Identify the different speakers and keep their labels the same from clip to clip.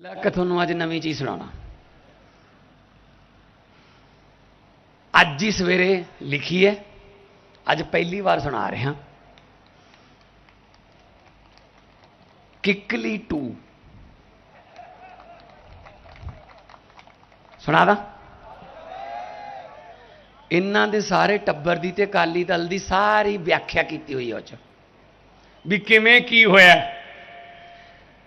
Speaker 1: ਲੈ ਤੁਹਾਨੂੰ ਅੱਜ ਨਵੀਂ ਚੀਜ਼ ਸੁਣਾਉਣਾ। ਅੱਜ ਹੀ ਸਵੇਰੇ ਲਿਖੀ ਹੈ, ਅੱਜ ਪਹਿਲੀ ਵਾਰ ਸੁਣਾ ਰਿਹਾ। ਕਿਕਲੀ 2 ਸੁਣਾ ਦਾ। ਇਹਨਾਂ ਦੇ ਸਾਰੇ ਟੱਬਰ ਦੀ ਤੇ ਅਕਾਲੀ ਦਲ ਦੀ ਸਾਰੀ ਵਿਆਖਿਆ ਕੀਤੀ ਹੋਈ ਉਹ ਚ। ਵੀ ਕਿਵੇਂ ਕੀ ਹੋਇਆ?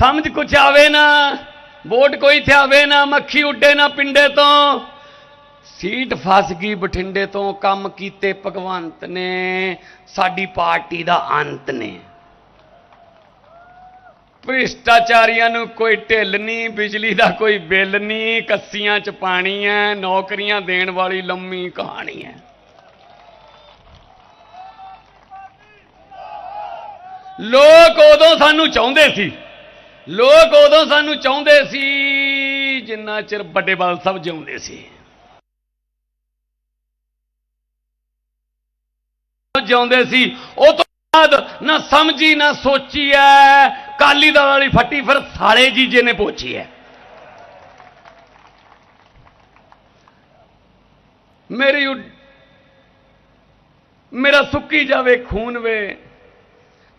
Speaker 1: ਸਮਝ ਕੁਛ ਆਵੇ ਨਾ, ਵੋਟ ਕੋਈ ਥਿਆਵੇ ਨਾ, ਮੱਖੀ ਉੱਡੇ ਨਾ ਪਿੰਡੇ ਤੋਂ। ਸੀਟ ਫਸ ਗਈ ਬਠਿੰਡੇ ਤੋਂ, ਕੰਮ ਕੀਤੇ ਭਗਵੰਤ ਨੇ, ਸਾਡੀ ਪਾਰਟੀ ਦਾ ਅੰਤ ਨੇ। ਭ੍ਰਿਸ਼ਟਾਚਾਰੀਆਂ ਨੂੰ ਕੋਈ ਢਿੱਲ ਨਹੀਂ, ਬਿਜਲੀ ਦਾ ਕੋਈ ਬਿੱਲ ਨਹੀਂ, ਕੱਸੀਆਂ ਚ ਪਾਣੀ ਹੈ ਨੌਕਰੀਆਂ ਦੇਣ ਵਾਲੀ ਲੰਮੀ ਕਹਾਣੀ ਹੈ ਲੋਕ ਉਦੋਂ ਸਾਨੂੰ ਚਾਹੁੰਦੇ ਸੀ ਲੋਕ ਉਦੋਂ ਸਾਨੂੰ ਚਾਹੁੰਦੇ ਸੀ, ਜਿੰਨਾ ਚਿਰ ਵੱਡੇ ਬਾਲ ਸਾਹਿਬ ਜਿਉਂਦੇ ਸੀ। ਜਿਉਂਦੇ ਸੀ, ਉਹ ਤੋਂ ਬਾਅਦ ਨਾ ਸਮਝੀ, ਨਾ ਸੋਚੀ ਐ। ਕਾਲੀ ਦਲ ਵਾਲੀ ਫੱਟੀ ਫਿਰ ਸਾਲੇ ਜੀਜੇ ਨੇ ਪੋਚੀ ਐ। ਮੇਰੀ ਉੱਡ- ਮੇਰਾ ਸੁੱਕੀ ਜਾਵੇ ਖੂਨ ਵੇ,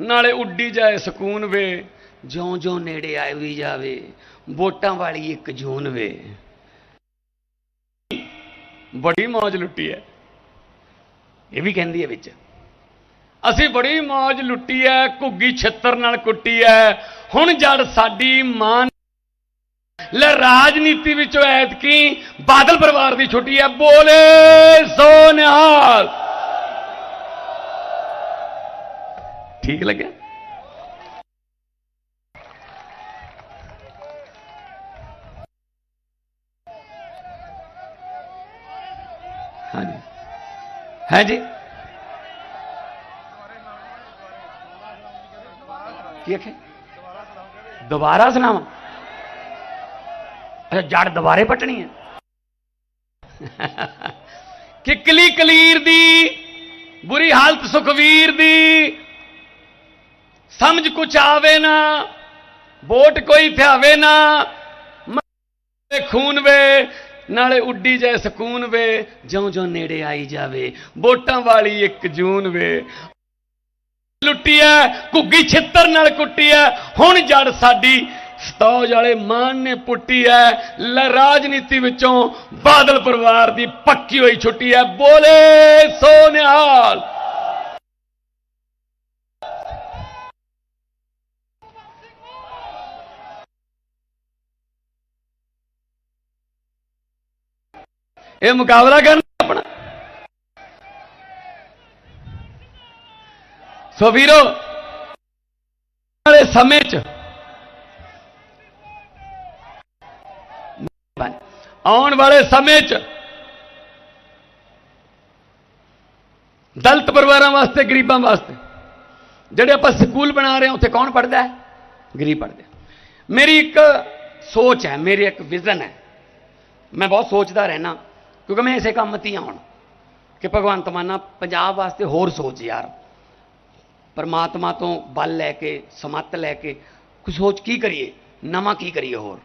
Speaker 1: ਨਾਲੇ ਉੱਡੀ ਜਾਏ ਸਕੂਨ ਵੇ। ਜਿਉਂ ਜਿਉਂ ਨੇੜੇ ਆਈ ਵੀ ਜਾਵੇ, ਵੋਟਾਂ ਵਾਲੀ ਇੱਕ ਜੂਨ ਵੇ। ਬੜੀ ਮੌਜ ਲੁੱਟੀ ਹੈ ਇਹ ਵੀ ਕਹਿੰਦੀ ਹੈ ਵਿੱਚ। ਅਸੀਂ ਬੜੀ ਮੌਜ ਲੁੱਟੀ ਐ, ਘੁੱਗੀ ਛਿੱਤਰ ਨਾਲ ਕੁੱਟੀ ਐ। ਹੁਣ ਜੜ ਸਾਡੀ ਮਾਂ ਲੈ ਰਾਜਨੀਤੀ ਵਿੱਚੋਂ ਐਤਕੀ ਬਾਦਲ ਪਰਿਵਾਰ ਦੀ ਛੁੱਟੀ ਐ। ਬੋਲੇ ਸੋ ਨਿਹਾਲ ਠੀਕ ਲੱਗਿਆ? ਹਾਂਜੀ। ਹੈ ਜੀ? ਕੀ ਆਖੇ ਦੁਬਾਰਾ ਸੁਣਾਵਾਂ? ਅੱਛਾ, ਜੜ ਦੁਬਾਰੇ ਪਟਣੀ ਹੈ। ਕਿਕਲੀ ਕਲੀਰ ਦੀ, ਬੁਰੀ ਹਾਲਤ ਸੁਖਵੀਰ ਦੀ, ਸਮਝ ਕੁਛ ਆਵੇ ਨਾ, ਵੋਟ ਕੋਈ ਥਿਆਵੇ ਨਾ ਖੂਨ ਵੇ ਨਾਲੇ ਉੱਡੀ ਜਾਏ ਸਕੂਨ ਵੇ, ਜਿਉਂ ਜਿਉਂ ਨੇੜੇ ਆਈ ਜਾਵੇ, ਵੋਟਾਂ ਵਾਲੀ ਇੱਕ ਜੂਨ ਵੇ। ਲੁੱਟੀ ਐ ਘੁੱਗੀ ਛਿੱਤਰ ਨਾਲ ਕੁੱਟੀ ਐ ਹੁਣ ਜੜ ਸਾਡੀ ਸਤੌਜ ਵਾਲੇ ਮਾਨ ਨੇ ਪੁੱਟੀ ਐ ਲੈ ਰਾਜਨੀਤੀ ਵਿੱਚੋਂ ਬਾਦਲ ਪਰਿਵਾਰ ਦੀ ਪੱਕੀ ਹੋਈ ਛੁੱਟੀ ਐ ਬੋਲੇ ਸੋ ਨਿਹਾਲ ਇਹ ਮੁਕਾਬਲਾ ਕਰਨਾ ਆਪਣਾ। ਸੋ ਵੀਰੋ, ਵਾਲੇ ਸਮੇਂ 'ਚ ਆਉਣ ਵਾਲੇ ਸਮੇਂ 'ਚ ਦਲਤ ਪਰਿਵਾਰਾਂ ਵਾਸਤੇ, ਗਰੀਬਾਂ ਵਾਸਤੇ, ਜਿਹੜੇ ਆਪਾਂ ਸਕੂਲ ਬਣਾ ਰਹੇ ਹਾਂ, ਉੱਥੇ ਕੌਣ ਪੜਦਾ ਹੈ? ਗਰੀਬ ਪੜਦੇ ਮੇਰੀ ਇੱਕ ਸੋਚ ਹੈ, ਮੇਰੀ ਇੱਕ ਵਿਜ਼ਨ ਹੈ। ਮੈਂ ਬਹੁਤ ਸੋਚਦਾ ਰਹਿਣਾ ਕਿਉਂਕਿ ਮੈਂ ਇਸੇ ਕੰਮ 'ਤੇ ਹੀ ਹਾਂ ਕਿ ਭਗਵੰਤ ਮਾਨਾ ਪੰਜਾਬ ਵਾਸਤੇ ਹੋਰ ਸੋਚ ਯਾਰ। ਪਰਮਾਤਮਾ ਤੋਂ ਬਲ ਲੈ ਕੇ, ਸਮੱਤ ਲੈ ਕੇ ਕੁਝ ਸੋਚ ਕੀ ਕਰੀਏ, ਨਵਾਂ ਕੀ ਕਰੀਏ ਹੋਰ?